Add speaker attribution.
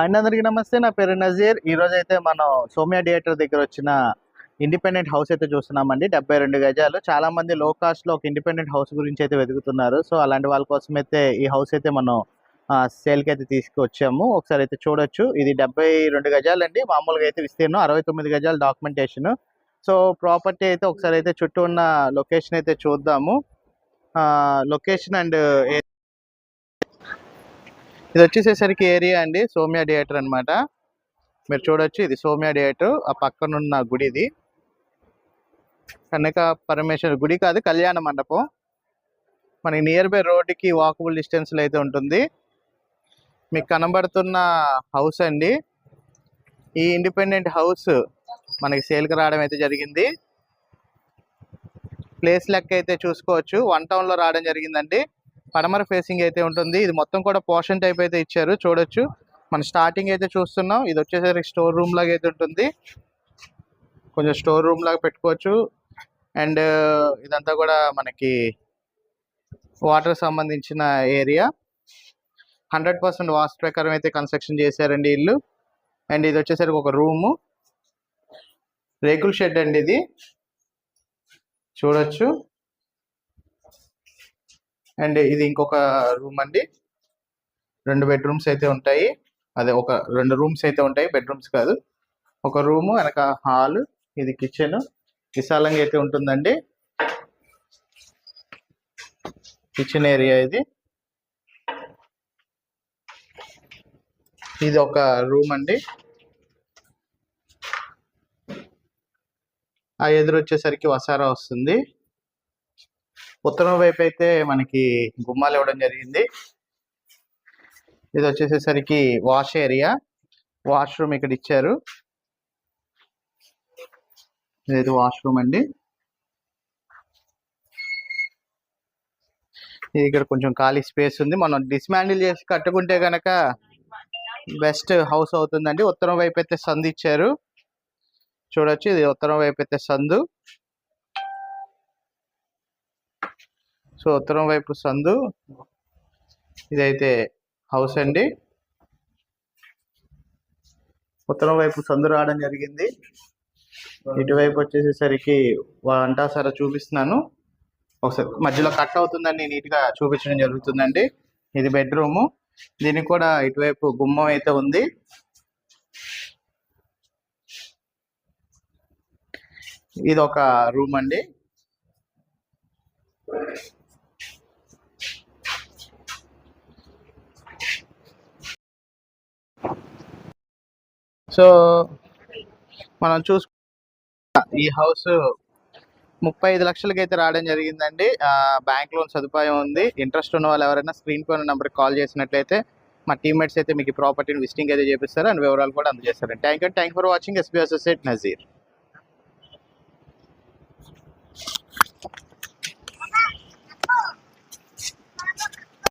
Speaker 1: And అందరికీ నమస్తే. నా పేరు నజీర్. ఈ రోజు అయితే మనం సోమ్య థియేటర్ దగ్గర వచ్చిన ఇండిపెండెంట్ హౌస్ అయితే చూస్తున్నామండి. డెబ్బై రెండు గజాలు. చాలా మంది లో కాస్ట్లో ఒక ఇండిపెండెంట్ హౌస్ గురించి అయితే వెతుకుతున్నారు. సో అలాంటి వాళ్ళ కోసం అయితే ఈ హౌస్ అయితే మనం సేల్కి అయితే తీసుకొచ్చాము. ఒకసారి అయితే చూడొచ్చు. ఇది డెబ్బై రెండు గజాలండి. మామూలుగా అయితే విస్తీర్ణం అరవై తొమ్మిది గజాలు డాక్యుమెంటేషన్ సో ప్రాపర్టీ అయితే ఒకసారి అయితే చుట్టూ ఉన్న లొకేషన్ అయితే చూద్దాము. లొకేషన్ అండ్ ఇది వచ్చేసేసరికి ఏరియా అండి సోమ్య థియేటర్ అన్నమాట. మీరు చూడొచ్చు ఇది సోమ్య థియేటర్. ఆ పక్కనున్న గుడి ఇది కనక పరమేశ్వర గుడి కాదు కళ్యాణ మండపం. మనకి నియర్ బై రోడ్డుకి వాకబుల్ డిస్టెన్స్లో అయితే ఉంటుంది. మీకు కనబడుతున్న హౌస్ అండి. ఈ ఇండిపెండెంట్ హౌస్ మనకి సేల్కి రావడం అయితే జరిగింది. ప్లేస్ లెక్క అయితే చూసుకోవచ్చు. వన్ టౌన్లో రావడం జరిగిందండి. పడమర ఫేసింగ్ అయితే ఉంటుంది. ఇది మొత్తం కూడా పోర్షన్ టైప్ అయితే ఇచ్చారు. చూడొచ్చు. మన స్టార్టింగ్ అయితే చూస్తున్నాం. ఇది వచ్చేసరికి స్టోర్ రూమ్ లాగా అయితే ఉంటుంది. కొంచెం స్టోర్ రూమ్ లాగా పెట్టుకోవచ్చు. అండ్ uh, ఇదంతా కూడా మనకి వాటర్ సంబంధించిన ఏరియా హండ్రెడ్ పర్సెంట్ వాస్తు ప్రకారం అయితే కన్స్ట్రక్షన్ చేశారండి ఇల్లు. అండ్ ఇది వచ్చేసరికి ఒక రూము రేకుల షెడ్ అండి ఇది. చూడొచ్చు. అండ్ ఇది ఇంకొక రూమ్ అండి. రెండు బెడ్రూమ్స్ అయితే ఉంటాయి. అదే ఒక రెండు రూమ్స్ అయితే ఉంటాయి. బెడ్రూమ్స్ కాదు. ఒక రూము వెనక హాల్ ఇది కిచెన్ విశాలంగా అయితే ఉంటుందండి. కిచెన్ ఏరియా ఇది. ఇది ఒక రూమ్ అండి. ఆ ఎదురు వచ్చేసరికి వసారా వస్తుంది. ఉత్తరం వైపు అయితే మనకి గుమ్మాలు ఇవ్వడం జరిగింది. ఇది వచ్చేసేసరికి వాష్ ఏరియా. వాష్రూమ్ ఇక్కడ ఇచ్చారు. ఇది వాష్రూమ్ అండి. ఇది ఇక్కడ కొంచెం ఖాళీ స్పేస్ ఉంది. మనం డిస్మాండిల్ చేసి కట్టుకుంటే గనక బెస్ట్ హౌస్ అవుతుందండి. ఉత్తరం వైపు అయితే సందు ఇచ్చారు. చూడొచ్చు. ఇది ఉత్తరం వైపు అయితే సందు. సో ఉత్తరం వైపు సందు. ఇదైతే హౌస్ అండి. ఉత్తరం వైపు సందు రావడం జరిగింది. ఇటువైపు వచ్చేసేసరికి అంటా సరే చూపిస్తున్నాను. ఒకసారి మధ్యలో కట్ అవుతుందని నీట్గా చూపించడం జరుగుతుందండి. ఇది బెడ్రూము. దీనికి కూడా ఇటువైపు గుమ్మం అయితే ఉంది. ఇది ఒక రూమ్ అండి. సో మనం చూసు ఈ హౌస్ ముప్పై ఐదు లక్షలకి అయితే రావడం జరిగిందండి. బ్యాంక్ లోన్ సదుపాయం ఉంది. ఇంట్రెస్ట్ ఉన్న వాళ్ళు ఎవరైనా స్క్రీన్ పైన నెంబర్కి కాల్ చేసినట్లయితే మా టీమ్మేట్స్ అయితే మీకు ప్రాపర్టీని విజిటింగ్ అయితే చేపిస్తారు. అండ్ వివరాలు కూడా అందజేస్తారు thank you thank for watching SB associate Nazeer.